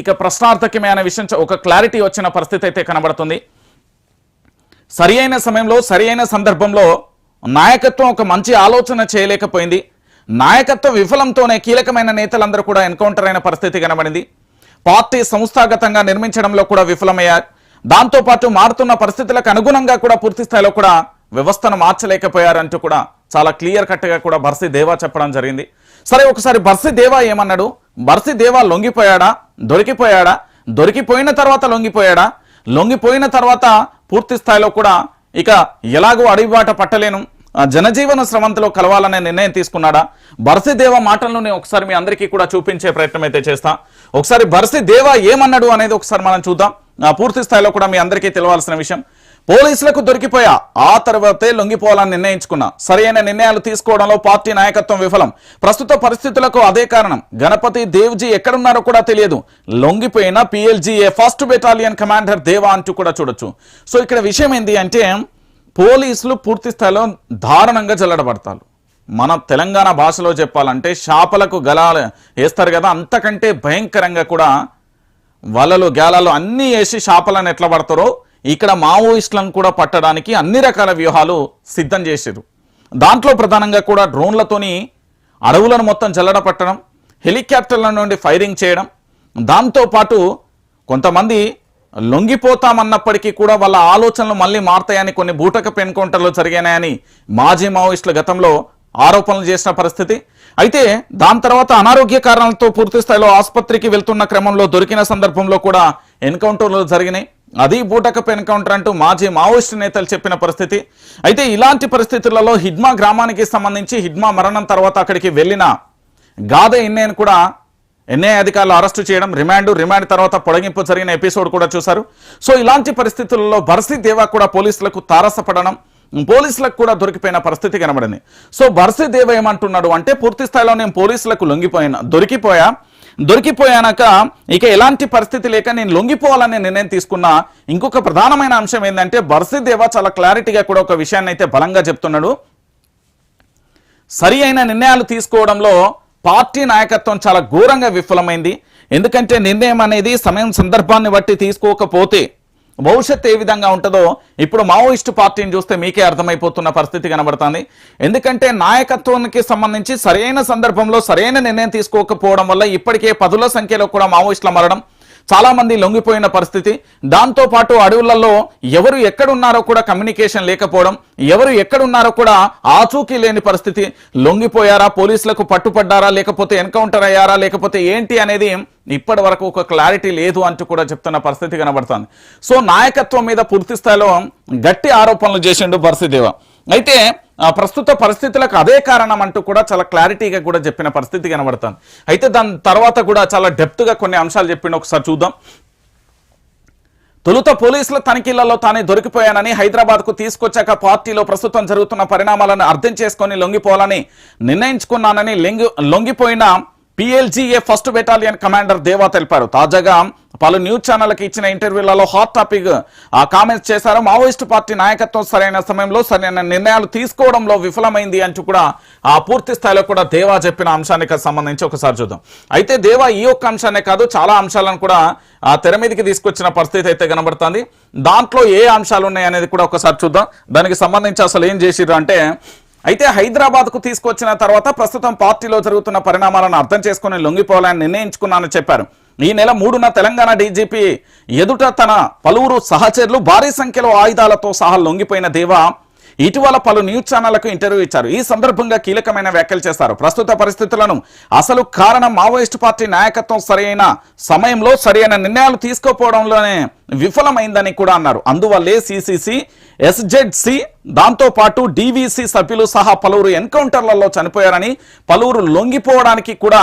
ఇక ప్రశ్నార్థకమైన విషయం ఒక క్లారిటీ వచ్చిన పరిస్థితి అయితే కనబడుతుంది. సరి అయిన సమయంలో సరి అయిన సందర్భంలో నాయకత్వం ఒక మంచి ఆలోచన చేయలేకపోయింది. నాయకత్వ విఫలంతోనే కీలకమైన నేతలందరూ కూడా ఎన్కౌంటర్ అయిన పరిస్థితి కనబడింది. పార్టీ సంస్థాగతంగా నిర్మించడంలో కూడా విఫలమయ్యారు. దాంతోపాటు మారుతున్న పరిస్థితులకు అనుగుణంగా కూడా పూర్తి స్థాయిలో కూడా వ్యవస్థను మార్చలేకపోయారంటూ కూడా చాలా క్లియర్ కట్గా కూడా బర్సి దేవా చెప్పడం జరిగింది. సరే ఒకసారి బర్సి దేవా ఏమన్నాడు? బర్సి దేవా లొంగిపోయాడా? దొరికిపోయాడా? దొరికిపోయిన తర్వాత లొంగిపోయాడా? లొంగిపోయిన తర్వాత పూర్తి స్థాయిలో కూడా ఇక ఎలాగో అడవిబాట పట్టలేను. జనజీవన స్రవంతిలో కలవాలనే నిర్ణయం తీసుకున్నాడా? బర్సి దేవ మాటలను నేను ఒకసారి మీ అందరికీ కూడా చూపించే ప్రయత్నం అయితే చేస్తా. ఒకసారి బర్సి దేవ ఏమన్నాడు అనేది ఒకసారి మనం చూద్దాం. పూర్తి స్థాయిలో కూడా మీ అందరికీ తెలవాల్సిన విషయం. పోలీసులకు దొరికిపోయా. ఆ తర్వాతే లొంగిపోవాలని నిర్ణయించుకున్నా. సరైన నిర్ణయాలు తీసుకోవడంలో పార్టీ నాయకత్వం విఫలం. ప్రస్తుత పరిస్థితులకు అదే కారణం. గణపతి దేవ్జీ ఎక్కడున్నారో కూడా తెలియదు. లొంగిపోయిన PLGA first battalion commander Deva అంటూ కూడా చూడొచ్చు. సో ఇక్కడ విషయం ఏంటి అంటే పోలీసులు పూర్తి స్థాయిలో దారుణంగా జల్లడబడతారు. మన తెలంగాణ భాషలో చెప్పాలంటే షాపలకు గలాలు వేస్తారు కదా అంతకంటే భయంకరంగా కూడా వలలు గేలాలు అన్నీ వేసి షాపలను ఎట్లా పడతారో ఇక్కడ మావోయిస్టులను కూడా పట్టడానికి అన్ని రకాల వ్యూహాలు సిద్ధం చేశారు దాంట్లో ప్రధానంగా కూడా డ్రోన్లతోని అడవులను మొత్తం జల్లడ పట్టడం హెలికాప్టర్ల నుండి ఫైరింగ్ చేయడం. దాంతోపాటు కొంతమంది లొంగిపోతామన్నప్పటికీ కూడా వాళ్ళ ఆలోచనలు మళ్ళీ మారతాయని కొన్ని బూటక ఎన్కౌంటర్లు జరిగాయని మాజీ మావోయిస్టుల గతంలో ఆరోపణలు చేసిన పరిస్థితి. అయితే దాని తర్వాత అనారోగ్య కారణాలతో పూర్తి స్థాయిలో ఆసుపత్రికి వెళ్తున్న క్రమంలో దొరికిన సందర్భంలో కూడా ఎన్కౌంటర్లు జరిగినాయి. అది బూటకపు ఎన్కౌంటర్ అంటూ మాజీ మావోయిస్టు నేతలు చెప్పిన పరిస్థితి. అయితే ఇలాంటి పరిస్థితులలో హిడ్మా గ్రామానికి సంబంధించి హిడ్మా మరణం తర్వాత అక్కడికి వెళ్ళిన గాథ ఎన్నేను కూడా ఎన్ఐ అధికారులు అరెస్టు చేయడం రిమాండ్ రిమాండ్ తర్వాత పొడగింపు జరిగిన ఎపిసోడ్ కూడా చూశారు. సో ఇలాంటి పరిస్థితులలో బర్సీ దేవా కూడా పోలీసులకు తారసపడడం పోలీసులకు కూడా దొరికిపోయిన పరిస్థితి కనబడింది. సో బర్సీ దేవ ఏమంటున్నాడు అంటే పూర్తి స్థాయిలో నేను పోలీసులకు లొంగిపోయినా దొరికిపోయా? దొరికిపోయాక ఇక ఎలాంటి పరిస్థితి లేక నేను లొంగిపోవాలనే నిర్ణయం తీసుకున్నా. ఇంకొక ప్రధానమైన అంశం ఏంటంటే బర్సీ దేవా చాలా క్లారిటీగా కూడా ఒక విషయాన్ని అయితే బలంగా చెప్తున్నాడు. సరి అయిన నిర్ణయాలు తీసుకోవడంలో పార్టీ నాయకత్వం చాలా ఘోరంగా విఫలమైంది. ఎందుకంటే నిర్ణయం అనేది సమయం సందర్భాన్ని బట్టి తీసుకోకపోతే భవిష్యత్ ఏ విధంగా ఉంటుందో ఇప్పుడు మావోయిస్టు పార్టీని చూస్తే మీకే అర్థమైపోతున్న పరిస్థితి కనబడుతుంది. ఎందుకంటే నాయకత్వానికి సంబంధించి సరైన సందర్భంలో సరైన నిర్ణయం తీసుకోకపోవడం వల్ల ఇప్పటికే పదుల సంఖ్యలో కూడా మావోయిస్టుల మరణం చాలామంది లొంగిపోయిన పరిస్థితి. దాంతోపాటు అడవులలో ఎవరు ఎక్కడున్నారో కూడా కమ్యూనికేషన్ లేకపోవడం ఎవరు ఎక్కడున్నారో కూడా ఆచూకీ లేని పరిస్థితి. లొంగిపోయారా పోలీసులకు పట్టుపడ్డారా లేకపోతే ఎన్కౌంటర్ అయ్యారా లేకపోతే ఏంటి అనేది ఇప్పటి వరకు ఒక క్లారిటీ లేదు అంటూ కూడా చెప్తున్న పరిస్థితి కనబడుతుంది. సో నాయకత్వం మీద పూర్తి స్థాయిలో గట్టి ఆరోపణలు చేసిండు బర్సిదేవ. అయితే ప్రస్తుత పరిస్థితులకు అదే కారణం అంటూ కూడా చాలా క్లారిటీగా కూడా చెప్పిన పరిస్థితి కనబడుతుంది. అయితే దాని తర్వాత కూడా చాలా డెప్త్గా కొన్ని అంశాలు చెప్పిండు. ఒకసారి చూద్దాం. తొలుత పోలీసుల తనిఖీలలో తానే దొరికిపోయానని హైదరాబాద్కు తీసుకొచ్చాక పార్టీలో ప్రస్తుతం జరుగుతున్న పరిణామాలను అర్థం చేసుకొని లొంగిపోవాలని నిర్ణయించుకున్నానని లొంగి లొంగిపోయిన PLGA first battalion commander Deva తెలిపారు. తాజాగా పలు న్యూస్ ఛానళ్ళకు ఇచ్చిన ఇంటర్వ్యూలలో హాట్ టాపిక్ ఆ కామెంట్స్ చేశారు. మావోయిస్టు పార్టీ నాయకత్వం సరైన సమయంలో సరైన నిర్ణయాలు తీసుకోవడంలో విఫలమైంది అంటూ కూడా ఆ పూర్తి స్థాయిలో కూడా దేవా చెప్పిన అంశానికి సంబంధించి ఒకసారి చూద్దాం. అయితే దేవా ఈ ఒక్క అంశాన్నే కాదు చాలా అంశాలను కూడా ఆ తెర మీదకి తీసుకొచ్చిన పరిస్థితి అయితే కనబడుతుంది. దాంట్లో ఏ అంశాలు ఉన్నాయి అనేది కూడా ఒకసారి చూద్దాం. దానికి సంబంధించి అసలు ఏం చేసిర్రు అంటే అయితే హైదరాబాద్కు తీసుకొచ్చిన తర్వాత ప్రస్తుతం పార్టీలో జరుగుతున్న పరిణామాలను అర్థం చేసుకుని లొంగిపోవాలని నిర్ణయించుకున్నానని చెప్పారు. ఈ నెల మూడున తెలంగాణ డీజీపీ ఎదుట తన పలువురు సహచరులు భారీ సంఖ్యలో ఆయుధాలతో సహా లొంగిపోయిన దేవా ఇటీవల పలు న్యూస్ ఛానళ్ళకు ఇంటర్వ్యూ ఇచ్చారు. ఈ సందర్భంగా కీలకమైన వ్యాఖ్యలు చేశారు. ప్రస్తుత పరిస్థితులను అసలు కారణం మావోయిస్టు పార్టీ నాయకత్వం సరైన సమయంలో సరైన నిర్ణయాలు తీసుకోపోవడంలోనే విఫలమైందని కూడా అన్నారు. అందువల్లే సిసిసి ఎస్జెడ్సి దాంతోపాటు డివిసి సభ్యులు సహా పలువురు ఎన్కౌంటర్లలో చనిపోయారని పలువురు లొంగిపోవడానికి కూడా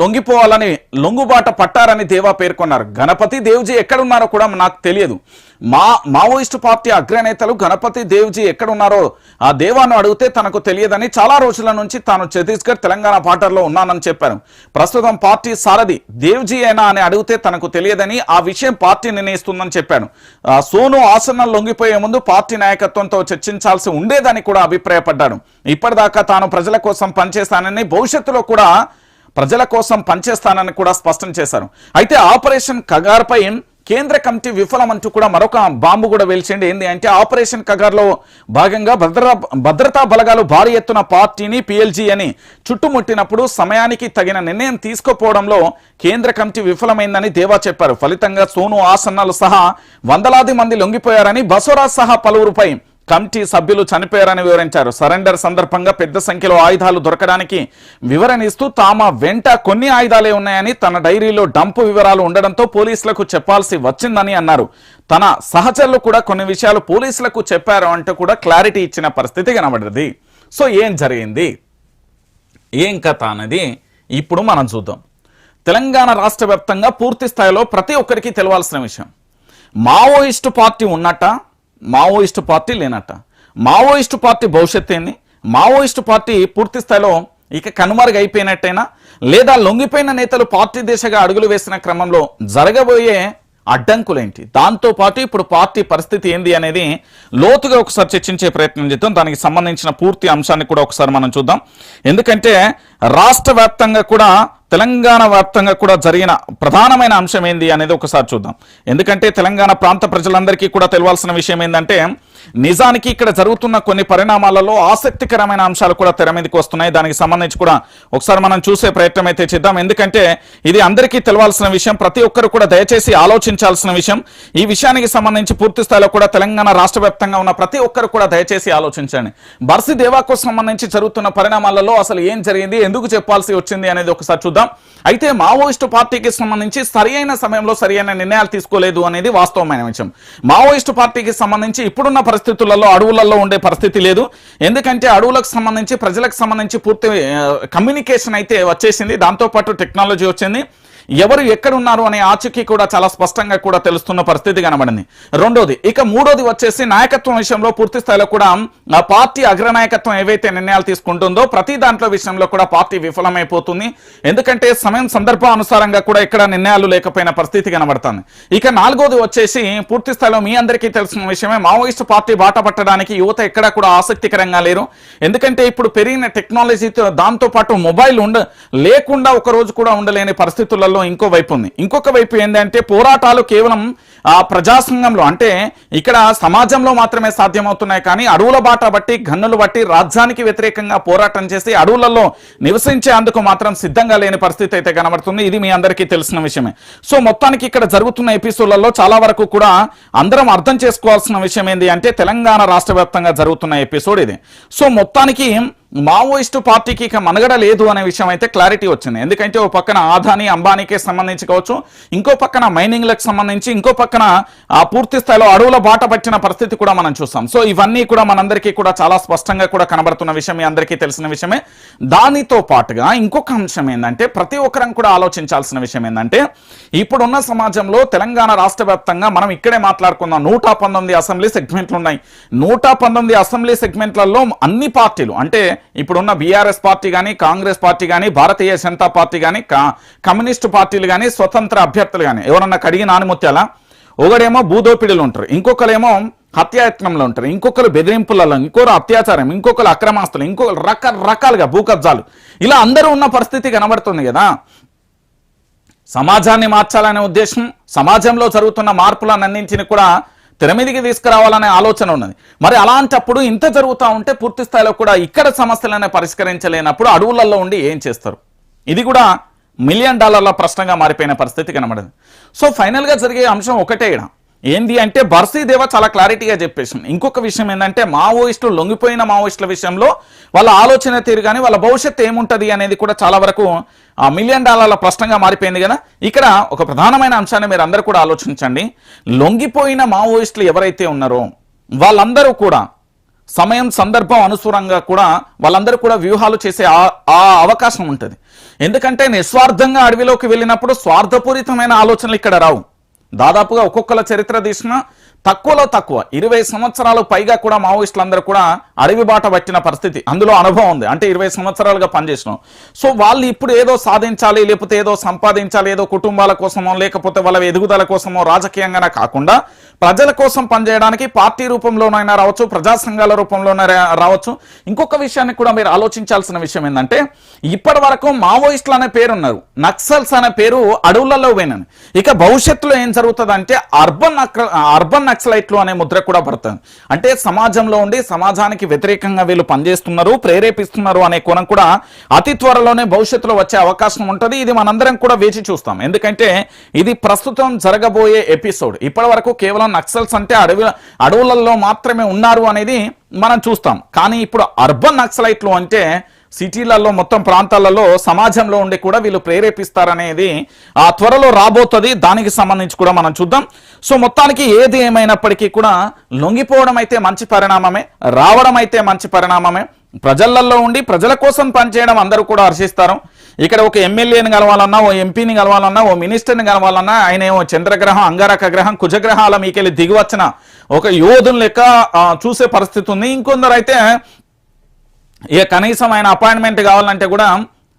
లొంగిపోవాలని లొంగుబాట పట్టారని దేవా పేర్కొన్నారు. గణపతి దేవ్జీ ఎక్కడున్నారో కూడా నాకు తెలియదు. మా మావోయిస్టు పార్టీ అగ్రనేతలు గణపతి దేవ్జీ ఎక్కడున్నారో ఆ దేవాను అడిగితే తనకు తెలియదని చాలా రోజుల నుంచి తాను ఛత్తీస్గఢ్ తెలంగాణ బార్డర్లో ఉన్నానని చెప్పాను ప్రస్తుతం పార్టీ సారథి దేవ్జీ అయినా అని అడిగితే తనకు తెలియదని ఆ విషయం పార్టీ నిర్ణయిస్తుందని చెప్పాను. సోను ఆసనం లొంగిపోయే ముందు పార్టీ నాయకత్వంతో చర్చించాల్సి ఉండేదని కూడా అభిప్రాయపడ్డాను ఇప్పటిదాకా తాను ప్రజల కోసం పనిచేస్తానని భవిష్యత్తులో కూడా ప్రజల కోసం పనిచేస్తానని కూడా స్పష్టం చేశారు. అయితే ఆపరేషన్ కగార్పై కేంద్ర కమిటీ విఫలమంటూ కూడా మరొక బాంబు కూడా వేల్చిండి ఏంది అంటే ఆపరేషన్ కగార్లో భాగంగా భద్రతా భద్రతా బలగాలు భారీ ఎత్తున పార్టీని పిఎల్జీ అని చుట్టుముట్టినప్పుడు సమయానికి తగిన నిర్ణయం తీసుకోపోవడంలో కేంద్ర కమిటీ విఫలమైందని దేవా చెప్పారు. ఫలితంగా సోను ఆసన్నాలు సహా వందలాది మంది లొంగిపోయారని బసవరాజ్ సహా పలువురుపై కమిటీ సభ్యులు చనిపోయారని వివరించారు. సరెండర్ సందర్భంగా పెద్ద సంఖ్యలో ఆయుధాలు దొరకడానికి వివరణ ఇస్తూ తామ వెంట కొన్ని ఆయుధాలే ఉన్నాయని తన డైరీలో డంపు వివరాలు ఉండడంతో పోలీసులకు చెప్పాల్సి వచ్చిందని అన్నారు. తన సహచరులు కూడా కొన్ని విషయాలు పోలీసులకు చెప్పారు అంటూ కూడా క్లారిటీ ఇచ్చిన పరిస్థితి కనబడింది. సో ఏం జరిగింది? ఏం కథ అనేది ఇప్పుడు మనం చూద్దాం. తెలంగాణ రాష్ట్ర పూర్తి స్థాయిలో ప్రతి ఒక్కరికి తెలవాల్సిన విషయం. మావోయిస్టు పార్టీ ఉన్నట్ట? మావోయిస్టు పార్టీ లేనట్ట. మావోయిస్టు పార్టీ భవిష్యత్ ఏంది? మావోయిస్టు పార్టీ పూర్తి స్థాయిలో ఇక కనుమరుగు అయిపోయినట్టయినా లేదా లొంగిపోయిన నేతలు పార్టీ దిశగా అడుగులు వేసిన క్రమంలో జరగబోయే అడ్డంకులేంటి? దాంతో పాటు ఇప్పుడు పార్టీ పరిస్థితి ఏంది అనేది లోతుగా ఒకసారి చర్చించే ప్రయత్నం చేద్దాం. దానికి సంబంధించిన పూర్తి అంశాన్ని కూడా ఒకసారి మనం చూద్దాం. ఎందుకంటే రాష్ట్ర వ్యాప్తంగా కూడా తెలంగాణ వ్యాప్తంగా కూడా జరిగిన ప్రధానమైన అంశం ఏంది అనేది ఒకసారి చూద్దాం. ఎందుకంటే తెలంగాణ ప్రాంత ప్రజలందరికీ కూడా తెలియాల్సిన విషయం ఏంటంటే నిజానికి ఇక్కడ జరుగుతున్న కొన్ని పరిణామాలలో ఆసక్తికరమైన అంశాలు కూడా తెర మీదకి వస్తున్నాయి. దానికి సంబంధించి కూడా ఒకసారి మనం చూసే ప్రయత్నం అయితే చేద్దాం. ఎందుకంటే ఇది అందరికీ తెలవాల్సిన విషయం ప్రతి ఒక్కరు కూడా దయచేసి ఆలోచించాల్సిన విషయం. ఈ విషయానికి సంబంధించి పూర్తి స్థాయిలో కూడా తెలంగాణ రాష్ట్ర వ్యాప్తంగా ఉన్న ప్రతి ఒక్కరు కూడా దయచేసి ఆలోచించండి. బర్సి దేవాకు సంబంధించి జరుగుతున్న పరిణామాలలో అసలు ఏం జరిగింది ఎందుకు చెప్పాల్సి వచ్చింది అనేది ఒకసారి చూద్దాం. అయితే మావోయిస్టు పార్టీకి సంబంధించి సరియైన సమయంలో సరియైన నిర్ణయాలు తీసుకోలేదు అనేది వాస్తవమైన విషయం. మావోయిస్టు పార్టీకి సంబంధించి ఇప్పుడున్న పరిస్థితులలో అడవులలో ఉండే పరిస్థితి లేదు. ఎందుకంటే అడవులకు సంబంధించి ప్రజలకు సంబంధించి పూర్తి కమ్యూనికేషన్ అయితే వచ్చేసింది. దాంతోపాటు టెక్నాలజీ వచ్చింది. ఎవరు ఎక్కడున్నారు అనే ఆచూకీ కూడా చాలా స్పష్టంగా కూడా తెలుస్తున్న పరిస్థితి కనబడింది. రెండోది ఇక మూడోది వచ్చేసి నాయకత్వం విషయంలో పూర్తి స్థాయిలో కూడా పార్టీ అగ్రనాయకత్వం ఏవైతే నిర్ణయాలు తీసుకుంటుందో ప్రతి దాంట్లో విషయంలో కూడా పార్టీ విఫలమైపోతుంది. ఎందుకంటే సమయం సందర్భం అనుసారంగా కూడా ఇక్కడ నిర్ణయాలు లేకపోయిన పరిస్థితి కనబడుతుంది. ఇక నాలుగోది వచ్చేసి పూర్తి స్థాయిలో మీ అందరికీ తెలిసిన విషయమే మావోయిస్టు పార్టీ బాట పట్టడానికి యువత ఎక్కడా కూడా ఆసక్తికరంగా లేరు. ఎందుకంటే ఇప్పుడు పెరిగిన టెక్నాలజీతో దాంతో పాటు మొబైల్ ఉండ లేకుండా ఒక రోజు కూడా ఉండలేని పరిస్థితులలో ఇంకో వైపు ఉంది. ఇంకొక వైపు ఏంటంటే పోరాటాలు కేవలం ఆ ప్రజాసంఘంలో అంటే ఇక్కడ సమాజంలో మాత్రమే సాధ్యమవుతున్నాయి కానీ అడవుల బాట బట్టి గన్నులు బట్టి రాజ్యానికి వ్యతిరేకంగా పోరాటం చేసి అడవులలో నివసించేందుకు మాత్రం సిద్ధంగా లేని పరిస్థితి అయితే కనబడుతుంది. ఇది మీ అందరికీ తెలిసిన విషయమే. సో మొత్తానికి ఇక్కడ జరుగుతున్న ఎపిసోడ్లలో చాలా వరకు కూడా అందరం అర్థం చేసుకోవాల్సిన విషయం ఏంటి అంటే తెలంగాణ రాష్ట్ర వ్యాప్తంగా జరుగుతున్న ఎపిసోడ్ ఇది. సో మొత్తానికి మావోయిస్టు పార్టీకి ఇక మనగడ లేదు అనే విషయం అయితే క్లారిటీ వచ్చింది. ఎందుకంటే ఓ పక్కన ఆదాని అంబానీకి సంబంధించి కావచ్చు ఇంకో పక్కన మైనింగ్లకు సంబంధించి ఇంకో పక్కన పూర్తి స్థాయిలో అడవుల బాట పట్టిన పరిస్థితి కూడా మనం చూస్తాం. సో ఇవన్నీ కూడా మనందరికీ కూడా చాలా స్పష్టంగా కూడా కనబడుతున్న విషయం మీ అందరికీ తెలిసిన విషయమే. దానితో పాటుగా ఇంకొక అంశం ఏంటంటే ప్రతి ఒక్కరం కూడా ఆలోచించాల్సిన విషయం ఏంటంటే ఇప్పుడున్న సమాజంలో తెలంగాణ రాష్ట్ర వ్యాప్తంగా మనం ఇక్కడే మాట్లాడుకుందాం. నూట పంతొమ్మిది అసెంబ్లీ సెగ్మెంట్లు ఉన్నాయి. నూట పంతొమ్మిది అసెంబ్లీ సెగ్మెంట్లలో అన్ని పార్టీలు అంటే ఇప్పుడున్న బీఆర్ఎస్ పార్టీ కానీ కాంగ్రెస్ పార్టీ కానీ భారతీయ జనతా పార్టీ కానీ కమ్యూనిస్టు పార్టీలు కానీ స్వతంత్ర అభ్యర్థులు కానీ ఎవరన్నా కడిగి నానిముత్యాల ఒకడేమో భూదోపిడీలు ఉంటారు ఇంకొకరేమో హత్యాయత్నంలో ఉంటారు ఇంకొకరు బెదిరింపులలో ఇంకొకరు అత్యాచారం ఇంకొకరు అక్రమాస్తులు ఇంకొకరు రకరకాలుగా భూకబ్జాలు. ఇలా అందరూ ఉన్న పరిస్థితి కనబడుతుంది కదా. సమాజాన్ని మార్చాలనే ఉద్దేశం సమాజంలో జరుగుతున్న మార్పులన్నింటిని కూడా తెర మీదకి తీసుకురావాలనే ఆలోచన ఉన్నది. మరి అలాంటప్పుడు ఇంత జరుగుతూ ఉంటే పూర్తి స్థాయిలో కూడా ఇక్కడ సమస్యలనే పరిష్కరించలేనప్పుడు అడవులలో ఉండి ఏం చేస్తారు? ఇది కూడా మిలియన్ డాలర్ల ప్రశ్నగా మారిపోయిన పరిస్థితి కనబడింది. సో ఫైనల్గా జరిగే అంశం ఒకటే ఇక్కడ. ఏంది అంటే బర్సీదేవ చాలా క్లారిటీగా చెప్పేసింది. ఇంకొక విషయం ఏంటంటే మావోయిస్టులు లొంగిపోయిన మావోయిస్టుల విషయంలో వాళ్ళ ఆలోచన తీరు కానీ వాళ్ళ భవిష్యత్తు ఏముంటుంది అనేది కూడా చాలా వరకు ఆ మిలియన్ డాలర్ల ప్రశ్నగా మారిపోయింది కదా. ఇక్కడ ఒక ప్రధానమైన అంశాన్ని మీరు అందరూ కూడా ఆలోచించండి. లొంగిపోయిన మావోయిస్టులు ఎవరైతే ఉన్నారో వాళ్ళందరూ కూడా సమయం సందర్భం అనుసూరంగా కూడా వాళ్ళందరూ కూడా వ్యూహాలు చేసే ఆ అవకాశం ఉంటుంది. ఎందుకంటే నిస్వార్థంగా అడవిలోకి వెళ్ళినప్పుడు స్వార్థపూరితమైన ఆలోచనలు ఇక్కడ రావు. దాదాపుగా ఒక్కొక్కల చరిత్ర తీసినా తక్కువలో తక్కువ. ఇరవై సంవత్సరాలు పైగా కూడా మావోయిస్టులందరూ కూడా అడవి బాట పట్టిన పరిస్థితి. అందులో అనుభవం ఉంది. అంటే ఇరవై సంవత్సరాలుగా పనిచేసినాం సో వాళ్ళు ఇప్పుడు ఏదో సాధించాలి లేకపోతే ఏదో సంపాదించాలి ఏదో కుటుంబాల కోసమో లేకపోతే వాళ్ళ ఎదుగుదల కోసమో రాజకీయంగానే కాకుండా ప్రజల కోసం పనిచేయడానికి పార్టీ రూపంలోనైనా రావచ్చు ప్రజా సంఘాల రూపంలోనే రావచ్చు. ఇంకొక విషయాన్ని కూడా మీరు ఆలోచించాల్సిన విషయం ఏంటంటే ఇప్పటి వరకు మావోయిస్టులు అనే పేరు ఉన్నారు. నక్సల్స్ అనే పేరు అడవులలో పోయినాను ఇక భవిష్యత్తులో ఏం జరుగుతుందంటే అర్బన్ అర్బన్ నక్సలైట్లు అనే ముద్ర కూడా పడుతుంది. అంటే సమాజంలో ఉండి సమాజానికి వ్యతిరేకంగా వీళ్ళు పనిచేస్తున్నారు ప్రేరేపిస్తున్నారు అనే కోణం కూడా అతి త్వరలోనే భవిష్యత్తులో వచ్చే అవకాశం ఉంటుంది. ఇది మనందరం కూడా వేచి చూస్తాం. ఎందుకంటే ఇది ప్రస్తుతం జరగబోయే ఎపిసోడ్. ఇప్పటి వరకు కేవలం నక్సల్స్ అంటే అడవి అడవులలో మాత్రమే ఉన్నారు అనేది మనం చూస్తాం. కానీ ఇప్పుడు అర్బన్ నక్సలైట్లు అంటే సిటీలలో మొత్తం ప్రాంతాలలో సమాజంలో ఉండి కూడా వీళ్ళు ప్రేరేపిస్తారనేది ఆ త్వరలో రాబోతుంది. దానికి సంబంధించి కూడా మనం చూద్దాం. సో మొత్తానికి ఏది ఏమైనప్పటికీ కూడా లొంగిపోవడం అయితే మంచి పరిణామమే రావడం అయితే మంచి పరిణామమే. ప్రజలలో ఉండి ప్రజల కోసం పనిచేయడం అందరూ కూడా హర్షిస్తారు. ఇక్కడ ఒక ఎమ్మెల్యేని కలవాలన్నా ఓ ఎంపీని కలవాలన్నా ఓ మినిస్టర్ని కలవాలన్నా ఆయన ఏమో చంద్రగ్రహం అంగారక గ్రహం కుజగ్రహాల మీకెళ్ళి దిగివచ్చిన ఒక యోధుని లెక్క చూసే పరిస్థితి ఉంది. ఇంకొందరు అయితే ఇక కనీసం ఆయన అపాయింట్మెంట్ కావాలంటే కూడా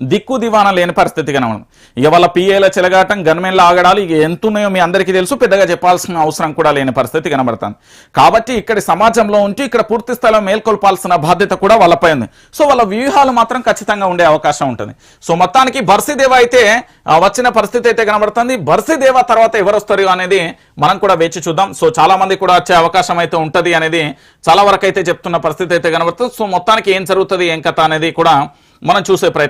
దిక్కు దివాన లేని పరిస్థితి కనబడింది ఇక వాళ్ళ పిఏల చెలగాటం గన్మెన్ల ఆగడాలు ఇక ఎంత ఉన్నాయో మీ అందరికీ తెలుసు. పెద్దగా చెప్పాల్సిన అవసరం కూడా లేని పరిస్థితి కనబడుతుంది. కాబట్టి ఇక్కడ సమాజంలో ఉంటూ ఇక్కడ పూర్తి స్థాయిలో మేల్కొల్పాల్సిన బాధ్యత కూడా వాళ్ళపై ఉంది. సో వాళ్ళ వ్యూహాలు మాత్రం ఖచ్చితంగా ఉండే అవకాశం ఉంటుంది. సో మొత్తానికి బర్సీదేవ అయితే వచ్చిన పరిస్థితి అయితే కనబడుతుంది. బర్సీదేవ తర్వాత ఎవరు వస్తారు అనేది మనం కూడా వేచి చూద్దాం. సో చాలా మంది కూడా వచ్చే అవకాశం అయితే ఉంటది అనేది చాలా వరకు అయితే చెప్తున్న పరిస్థితి అయితే కనబడుతుంది. సో మొత్తానికి ఏం జరుగుతుంది ఏం కథ అనేది కూడా మనం చూసే ప్రయత్నం